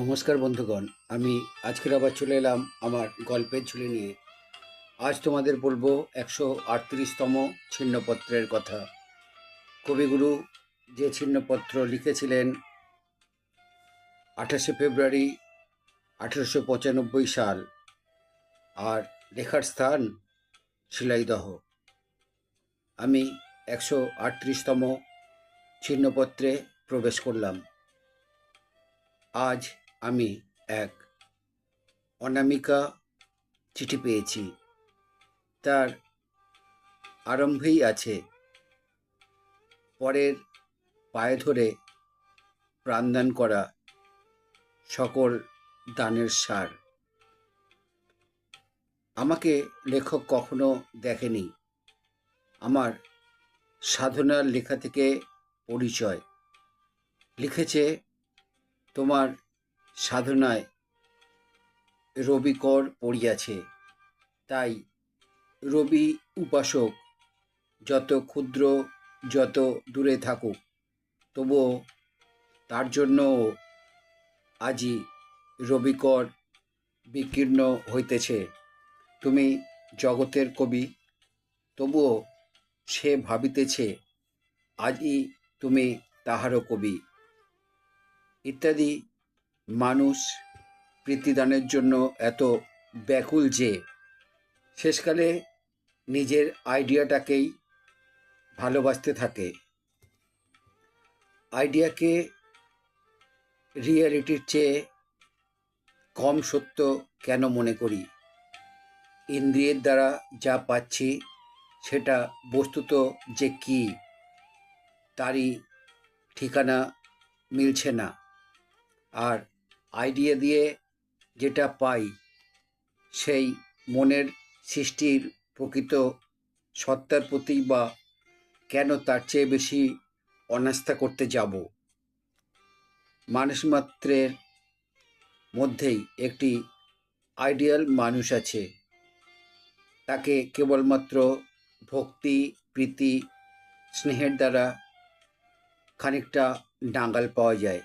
নমস্কার বন্ধুগণ, আমি আজকের আবার চলে এলাম আমার গল্পের ঝুলি নিয়ে। আজ তোমাদের বলব একশো আটত্রিশতম ছিন্নপত্রের কথা। কবিগুরু যে ছিন্নপত্র লিখেছিলেন আঠাশে ফেব্রুয়ারি আঠেরোশো পঁচানব্বই সাল, আর লেখার স্থান শিলাইদহ। আমি একশো আটত্রিশতম ছিন্নপত্রে প্রবেশ করলাম। আজ আমি এক অনামিকা চিঠি পেয়েছি। তার আরম্ভেই আছে পরের পায়ে ধরে প্রাণদান করা সকল দানের সার। আমাকে লেখক কখনো দেখেনি। আমার সাধনার লেখা থেকে পরিচয়। লিখেছে তোমার সাধনায় রবিকর পড়িয়াছে। তাই রবি উপাসক, যত ক্ষুদ্র, যত দূরে থাকুক, তবুও তার জন্য আজই রবিকর বিকীর্ণ হইতেছে। তুমি জগতের কবি, তবুও সে ভাবিতেছে আজই তুমি তাহারও কবি। ইত্যাদি মানুষ প্রীতিদানের জন্য এত ব্যাকুল যে শেষকালে নিজের আইডিয়াটাকেই ভালোবাসতে থাকে। আইডিয়াকে রিয়ালিটির চেয়ে কম সত্য কেন মনে করি? ইন্দ্রিয়ের দ্বারা যা পাচ্ছি সেটা বস্তুত যে কি, তারই ঠিকানা মিলছে না। আর আইডিয়া দিয়ে যেটা পাই, সেই মনের সৃষ্টির প্রকৃত সত্তার প্রতি বা কেন তার চেয়ে বেশি অনাস্থা করতে যাব? মানুষ মাত্রের মধ্যেই একটি আইডিয়াল মানুষ আছে। তাকে কেবলমাত্র ভক্তি, প্রীতি, স্নেহের দ্বারা খানিকটা ডাঙ্গাল পাওয়া যায়।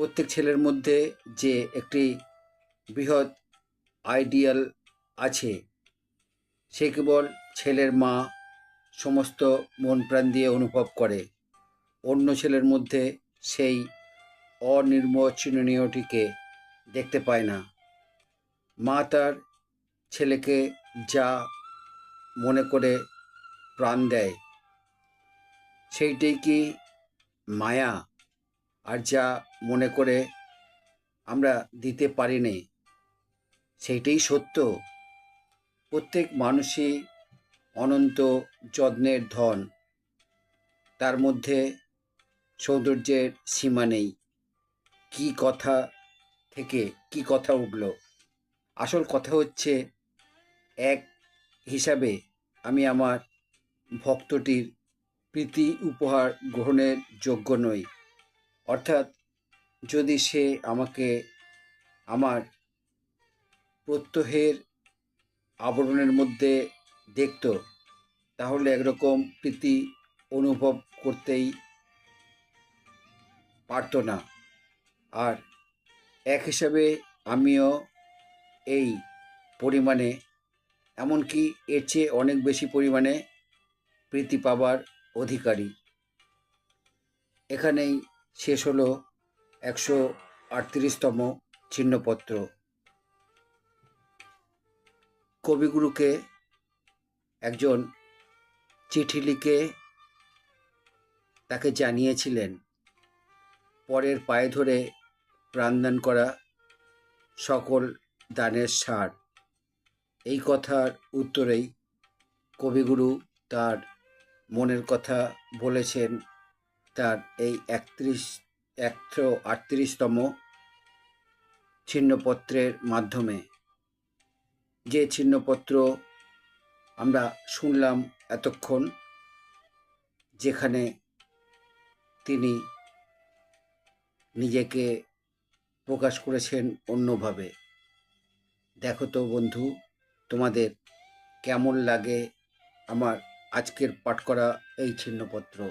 প্রত্যেক ছেলের মধ্যে যে একটি বৃহৎ আইডিয়াল আছে, সে কেবল ছেলের মা সমস্ত মন প্রাণ দিয়ে অনুভব করে। অন্য ছেলের মধ্যে সেই অনির্বচনীয়টিকে দেখতে পায় না। মা তার ছেলেকে যা মনে করে প্রাণ দেয় সেইটাই কি মায়া? আর যা মনে করে আমরা দিতে পারি নে, সেইটাই সত্য। প্রত্যেক মানুষই অনন্ত যত্নের ধন, তার মধ্যে সৌন্দর্যের সীমা নেই। কি কথা থেকে কি কথা উঠল? আসল কথা হচ্ছে, এক হিসাবে আমি আমার ভক্তটির প্রীতি উপহার গ্রহণের যোগ্য নই। অর্থাৎ যদি সে আমাকে আমার প্রত্যহের আবরণের মধ্যে দেখত, তাহলে একরকম প্রীতি অনুভব করতেই পারত না। আর এক হিসাবে আমিও এই পরিমাণে, এমনকি এর চেয়ে অনেক বেশি পরিমাণে প্রীতি পাবার অধিকারী। এখানেই শেষ হলো একশো আটত্রিশতম ছিন্নপত্র। কবিগুরুকে একজন চিঠি লিখে তাকে জানিয়েছিলেন, পরের পায়ে ধরে প্রাণদান করা সকল দানের সার। এই কথার উত্তরেই কবিগুরু তার মনের কথা বলেছেন তার এই একত্রিশ, একশো আটত্রিশতম ছিন্নপত্রের মাধ্যমে। যে ছিন্নপত্র আমরা শুনলাম এতক্ষণ, যেখানে তিনি নিজেকে প্রকাশ করেছেন অন্যভাবে। দেখো তো বন্ধু, তোমাদের কেমন লাগে আমার আজকের পাঠ করা এই ছিন্নপত্র?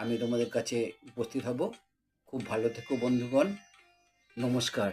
আমি তোমাদের কাছে উপস্থিত হব। খুব ভালো থেকো বন্ধুগণ। নমস্কার।